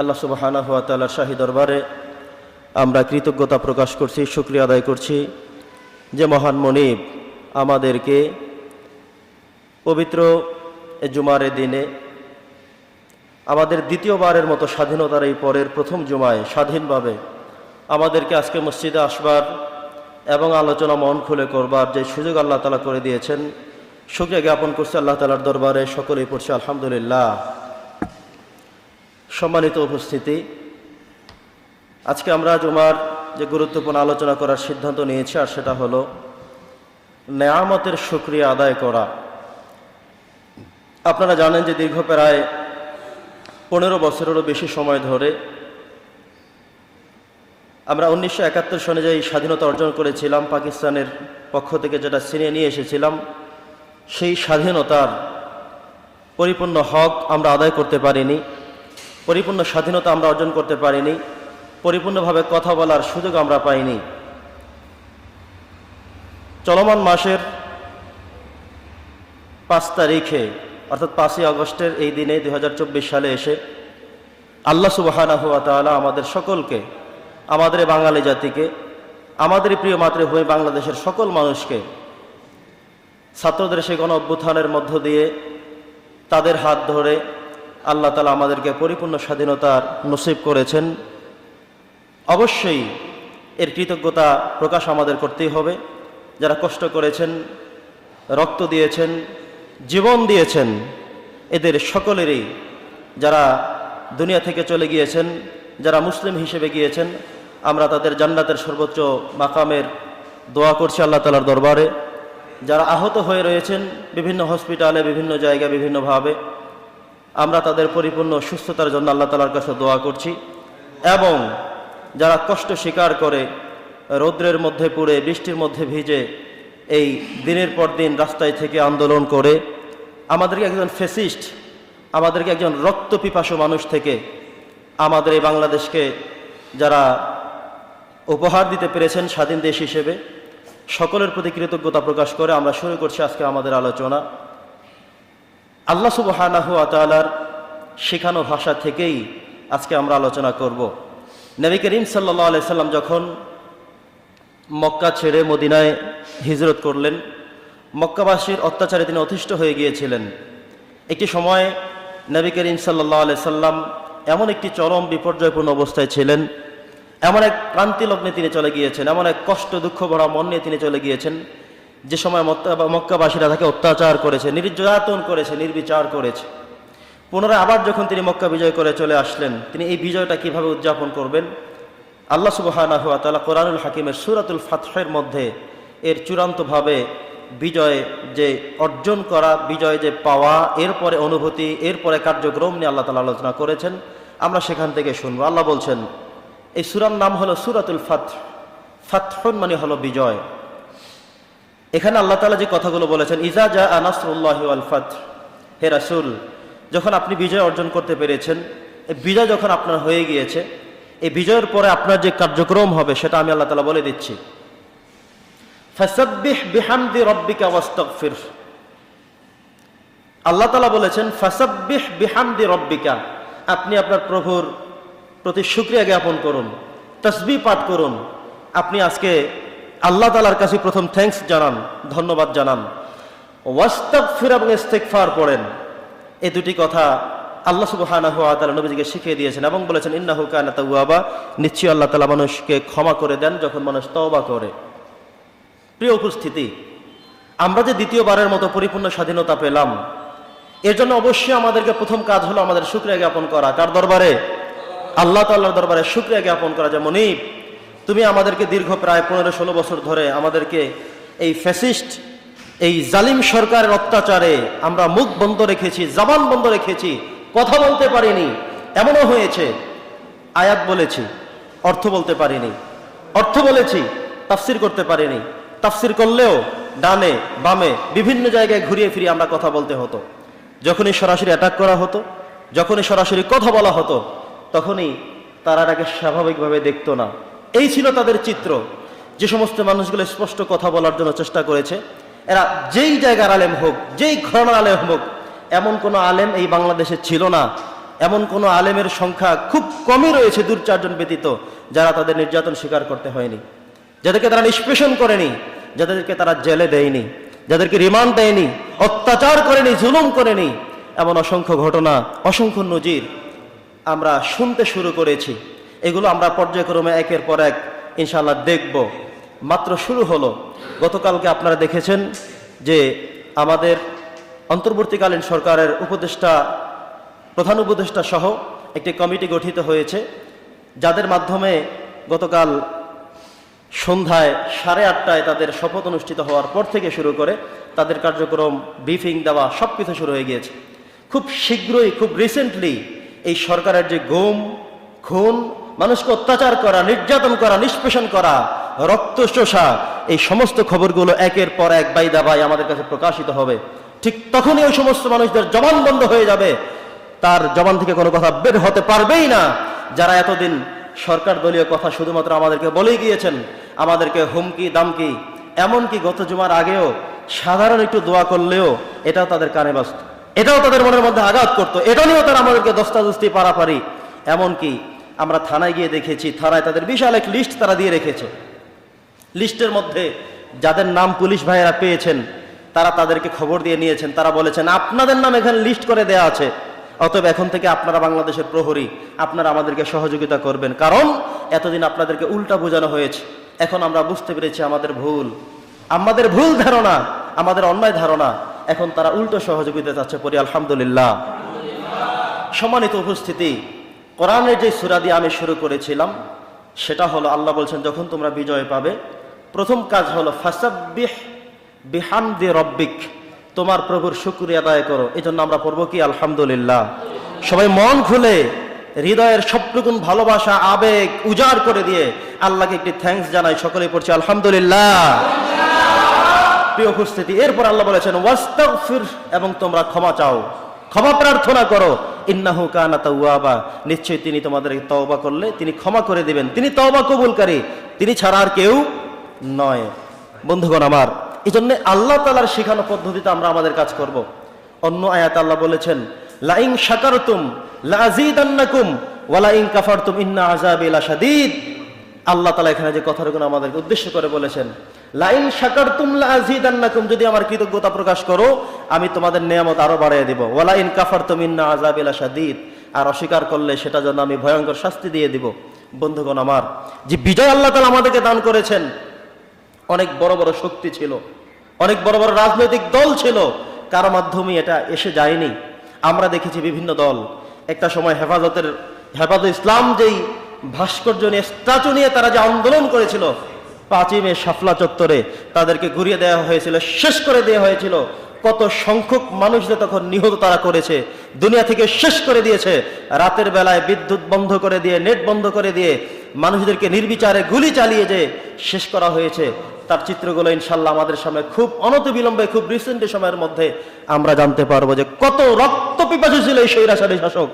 আল্লাহ সুবাহানা হাত শাহী দরবারে আমরা কৃতজ্ঞতা প্রকাশ করছি, শুক্রিয়া আদায় করছি যে মহান মনিব আমাদেরকে পবিত্র এ জুমারের দিনে আমাদের দ্বিতীয়বারের মতো স্বাধীনতার এই পরের প্রথম জুমায় স্বাধীনভাবে আমাদেরকে আজকে মসজিদে আসবার এবং আলোচনা মন খুলে করবার যে সুযোগ আল্লাহ তালা করে দিয়েছেন সুক্রিয়া জ্ঞাপন করছে আল্লাহ তালার দরবারে, সকলেই পড়ছে আলহামদুলিল্লাহ। সম্মানিত উপস্থিতি। আজকে আমরা জুমার যে গুরুত্বপূর্ণ আলোচনা করার সিদ্ধান্ত নিয়েছি, আর সেটা হলো নেয়ামতের সুক্রিয়া আদায় করা। আপনারা জানেন যে দীর্ঘ প্রায় পনেরো বছরেরও বেশি সময় ধরে আমরা উনিশশো একাত্তর সনে যে স্বাধীনতা অর্জন করেছিলাম, পাকিস্তানের পক্ষ থেকে যেটা ছিনিয়ে নিয়ে এসেছিলাম, সেই স্বাধীনতার পরিপূর্ণ হক আমরা আদায় করতে পারিনি। পরিপূর্ণ স্বাধীনতা আমরা অর্জন করতে পারিনি, পরিপূর্ণভাবে কথা বলার সুযোগ আমরা পাইনি। চলমান মাসের পাঁচ তারিখে, অর্থাৎ পাঁচই আগস্টের এই দিনে দু হাজার চব্বিশ সালে এসে আল্লাহ সুবাহানা হুয়া তালা আমাদের সকলকে, আমাদের বাঙালি জাতিকে, আমাদের প্রিয় মাতৃভূমি বাংলাদেশের সকল মানুষকে, ছাত্রদের সেই গণ অভ্যুত্থানের মধ্য দিয়ে তাদের হাত ধরে আল্লাহ তালা আমাদেরকে পরিপূর্ণ স্বাধীনতার নসিব করেছেন। অবশ্যই এর কৃতজ্ঞতা প্রকাশ আমাদের করতেই হবে। যারা কষ্ট করেছেন, রক্ত দিয়েছেন, জীবন দিয়েছেন, এদের সকলেরই যারা দুনিয়া থেকে চলে গিয়েছেন, যারা মুসলিম হিসেবে গিয়েছেন, আমরা তাদের জান্নাতের সর্বোচ্চ মাকামের দোয়া করছি আল্লাহ তালার দরবারে। যারা আহত হয়ে রয়েছেন, বিভিন্ন হসপিটালে, বিভিন্ন জায়গায়, বিভিন্নভাবে আমরা তাদের পরিপূর্ণ সুস্থতার জন্য আল্লাহ তালার কাছে দোয়া করছি। এবং যারা কষ্ট স্বীকার করে, রৌদ্রের মধ্যে পুড়ে, বৃষ্টির মধ্যে ভিজে এই দিনের পর দিন রাস্তায় থেকে আন্দোলন করে, আমাদেরকে একজন ফেসিস্ট, আমাদেরকে একজন রক্ত পিপাসু মানুষ থেকে আমাদের এই বাংলাদেশকে যারা উপহার দিতে পেরেছেন স্বাধীন দেশ হিসেবে, সকলের প্রতি কৃতজ্ঞতা প্রকাশ করে আমরা শুরু করছি আজকে আমাদের আলোচনা। আল্লাহ সুবহানাহু আতালার শেখানো ভাষা থেকেই আজকে আমরা আলোচনা করব। নবী করিম সাল্লাহ আলাই সাল্লাম যখন মক্কা ছেড়ে মদিনায় হিজরত করলেন, মক্কাবাসীর অত্যাচারে তিনি অতিষ্ঠ হয়ে গিয়েছিলেন। একটি সময় নবী করিম সাল্লাহ আলাই সাল্লাম এমন একটি চরম বিপর্যয়পূর্ণ অবস্থায় ছিলেন, এমন এক ক্রান্তি লগ্নে তিনি চলে গিয়েছেন, এমন এক কষ্ট দুঃখ ভরা মন নিয়ে তিনি চলে গিয়েছেন যে সময় মক্কা- মক্কাবাসীরা তাকে অত্যাচার করেছে, নির্যাতন করেছে, নির্বিচার করেছে। পুনরায় আবার যখন তিনি মক্কা বিজয় করে চলে আসলেন, তিনি এই বিজয়টা কীভাবে উদযাপন করবেন? আল্লাহ সুবাহানাহু তাআলা কোরআনুল হাকিমের সুরাতুল ফাতহের মধ্যে এর চূড়ান্তভাবে বিজয় যে অর্জন করা, বিজয় যে পাওয়া, এরপরে অনুভূতি, এরপরে কার্যক্রম নিয়ে আল্লাহ তালা আলোচনা করেছেন। আমরা সেখান থেকে শুনব। আল্লাহ বলছেন, এই সুরার নাম হলো সুরাতুল ফাত ফাতহন মানে হলো বিজয়। এখানে আল্লাহ তালা যে কথাগুলো বলেছেন ইজা জা আনাসুল্লাহ হে রাসুল, যখন আপনি বিজয় অর্জন করতে পেরেছেন, এই বিজয় যখন আপনার হয়ে গিয়েছে, এই বিজয়ের পরে আপনার যে কার্যক্রম হবে, সেটা আমি আল্লাহ তালা বলে দিচ্ছি। রব্বিকা আল্লাহ তালা বলেছেন, ফাসাব্বিহ বিহামদি রব্বিকা আপনি আপনার প্রভুর প্রতি শুক্রিয়া জ্ঞাপন করুন তসবি পাঠ করুন, আপনি আজকে আল্লাহ তালার কাছে প্রথম থ্যাঙ্কস জানান, ধন্যবাদ জানান। ওয়াস্তাগফির এবং ইস্তেগফার পড়েন। এই দুটি কথা আল্লাহ সুবহানাহু ওয়া তাআলা নবীজিকে শিখিয়ে দিয়েছেন এবং বলেছেন, ইন্নাহু কানা তাওয়াবা। নিশ্চয়ই আল্লাহ তাআলা মানুষকে ক্ষমা করে দেন যখন মানুষ তওবা করে। প্রিয় উপস্থিতি, আমরা যে দ্বিতীয়বারের মতো পরিপূর্ণ স্বাধীনতা পেলাম, এর জন্য অবশ্যই আমাদেরকে প্রথম কাজ হলো আমাদের শুক্রিয়া জ্ঞাপন করা। কার দরবারে? আল্লাহ তাল্লাহর দরবারে শুক্রিয়া জ্ঞাপন করা। যে মনিব তুমি আমাদেরকে দীর্ঘ প্রায় পনেরো ষোলো বছর ধরে আমাদেরকে এই ফ্যাসিস্ট এই জালিম সরকারের অত্যাচারে আমরা মুখ বন্ধ রেখেছি, জবান বন্ধ রেখেছি, কথা বলতে পারিনি। এমনও হয়েছে, আয়াত বলেছি, অর্থ বলতে পারিনি। অর্থ বলেছি, তাফসির করতে পারিনি। তাফসির করলেও ডানে বামে বিভিন্ন জায়গায় ঘুরিয়ে ফিরিয়ে আমরা কথা বলতে হতো। যখনই সরাসরি অ্যাটাক করা হতো, যখনই সরাসরি কথা বলা হতো, তখনই তারা এটাকে স্বাভাবিকভাবে দেখতো না। এই ছিল তাদের চিত্র, যে সমস্ত মানুষগুলো স্পষ্ট কথা বলার জন্য চেষ্টা করেছে। এরা যেই জায়গার আলেম হোক, যেই ঘরনার আলেম হোক, এমন কোনো আলেম এই বাংলাদেশে ছিল না। এমন কোনো আলেমের সংখ্যা খুব কমই রয়েছে দু চারজন ব্যতীত, যারা তাদের নির্যাতন স্বীকার করতে হয়নি। যাদেরকে তারা নিষ্পেষণ করেনি, যাদেরকে তারা জেলে দেয়নি, যাদেরকে রিমান্ড দেয়নি, অত্যাচার করেনি, জুলুম করেনি, এমন অসংখ্য ঘটনা, অসংখ্য নজির আমরা শুনতে শুরু করেছি। এগুলো আমরা পর্যায়ক্রমে একের পর এক ইনশাল্লাহ দেখব। মাত্র শুরু হলো। গতকালকে আপনারা দেখেছেন যে আমাদের অন্তর্বর্তীকালীন সরকারের উপদেষ্টা, প্রধান উপদেষ্টা সহ একটি কমিটি গঠিত হয়েছে, যাদের মাধ্যমে গতকাল সন্ধ্যায় সাড়ে আটটায় তাদের শপথ অনুষ্ঠিত হওয়ার পর থেকে শুরু করে তাদের কার্যক্রম, ব্রিফিং দেওয়া সব কিছু শুরু হয়ে গিয়েছে। খুব শীঘ্রই, খুব রিসেন্টলি এই সরকারের যে গুম, খুন মানুষকে অত্যাচার করা, নির্যাতন করা, নিষ্পেষণ করা, রক্ত শোষা, এই সমস্ত খবরগুলো একের পর এক বাই আমাদের কাছে প্রকাশিত হবে। ঠিক তখনই ওই সমস্ত মানুষদের জবান বন্ধ হয়ে যাবে। তার জবান থেকে কোনো কথা বের হতে পারবেই না। যারা এতদিন সরকার দলীয় কথা শুধুমাত্র আমাদেরকে বলেই গিয়েছেন, আমাদেরকে হুমকি, দামকি, এমনকি গত জুমার আগেও সাধারণ একটু দোয়া করলেও এটাও তাদের কানে বাস্ত এটাও তাদের মনের মধ্যে আঘাত করতো। এটা নিয়েও তারা আমাদেরকে দস্তাদস্তি, পারাপারি, এমনকি আমরা থানায় গিয়ে দেখেছি, থানায় তাদের বিশাল এক লিস্ট তারা দিয়ে রেখেছে। লিস্টের মধ্যে যাদের নাম পুলিশ ভাইয়েরা পেয়েছেন, তারা তাদেরকে খবর দিয়ে নিয়েছেন। তারা বলেছেন, আপনাদের নাম এখানে লিস্ট করে দেয়া আছে। অতএব এখন থেকে আপনারা বাংলাদেশের প্রহরী, আপনারা আমাদেরকে সহযোগিতা করবেন। কারণ এতদিন আপনাদেরকে উল্টা বোঝানো হয়েছে। এখন আমরা বুঝতে পেরেছি আমাদের ভুল। আমাদের ভুল ধারণা, আমাদের অন্যায় ধারণা, এখন তারা উল্টো সহযোগিতা চাচ্ছে পরি আলহামদুলিল্লাহ। সম্মানিত উপস্থিতি কোরআনের যে সুরা দিয়ে আমি শুরু করেছিলাম, সেটা হলো আল্লাহ বলছেন, যখন তোমরা বিজয় পাবে, প্রথম কাজ হলো, ফাসাব্বিহ বিহামদি রব্বিক, তোমার প্রভুর শুক্রিয়া আদায় করো। এই জন্য আমরা পড়ব কি? আলহামদুলিল্লাহ। সবাই মন খুলে, হৃদয়ের সবটুকুন ভালোবাসা, আবেগ উজাড় করে দিয়ে আল্লাহকে একটি থ্যাঙ্কস জানাই। সকলে পড়ছি, আলহামদুলিল্লাহ। প্রিয় উপস্থিতি, এরপর আল্লাহ বলেছেন, ওয়াস্তাগফির এবং তোমরা ক্ষমা চাও। ক্ষমা প্রার্থনা করো। ইন্নাহু কানা নিশ্চয়ই তিনি তোমাদের তওবা করলে তিনি ক্ষমা করে দেবেন। তিনি তওবা কবুলকারী। তিনি ছাড়া আর কেউ নয়। বন্ধুগণ আমার এই জন্য আল্লাহ তালার শেখানো পদ্ধতিতে আমরা আমাদের কাজ করব। অন্য আয়াত আল্লাহ বলেছেন লাইং শাকারতুম লাজিদান্নাকুম ওয়ালাইং কাফারতুম ইন্না আযাবি লাশাদীদ আল্লাহ তালা এখানে যে কথাগুলো আমাদেরকে উদ্দেশ্য করে বলেছেন লাইন শাকারতুম লাজিদান্নাকুম যদি আমার কৃতজ্ঞতা প্রকাশ করো, আমি তোমাদের নিয়ামত আরও বাড়িয়ে দিব। ওয়ালাইন কাফারতুম ইন্না আযাবি লাশাদীদ আর অস্বীকার করলে সেটা জন্য আমি ভয়ঙ্কর শাস্তি দিয়ে দিব। বন্ধুগণ আমার, যে বিজয় আল্লাহ তালা আমাদেরকে দান করেছেন, অনেক বড় বড় শক্তি ছিল, অনেক বড় বড় রাজনৈতিক দল ছিল, কার মাধ্যমে এটা এসে যায়নি। আমরা দেখেছি বিভিন্ন দল। একটা সময় হেফাজতের, হেফাজত ইসলাম যেই ভাস্কর্য নিয়ে, স্ট্যাচু নিয়ে তারা যে আন্দোলন করেছিল পাঁচই মে শাফলা চত্বরে তাদেরকে ঘুরিয়ে দেওয়া হয়েছিল, শেষ করে দেওয়া হয়েছিল। কত সংখ্যক মানুষদের তখন নিহত তারা করেছে, দুনিয়া থেকে শেষ করে দিয়েছে। রাতের বেলায় বিদ্যুৎ বন্ধ করে দিয়ে, নেট বন্ধ করে দিয়ে মানুষদেরকে নির্বিচারে গুলি চালিয়ে যে শেষ করা হয়েছে, তার চিত্রগুলো ইনশাল্লাহ আমাদের সামনে খুব অনতিবিলম্বে খুব রিসেন্ট সময়ের মধ্যে আমরা জানতে পারব যে কত রক্ত পিপাসু ছিল এই স্বৈরাচারী শাসক।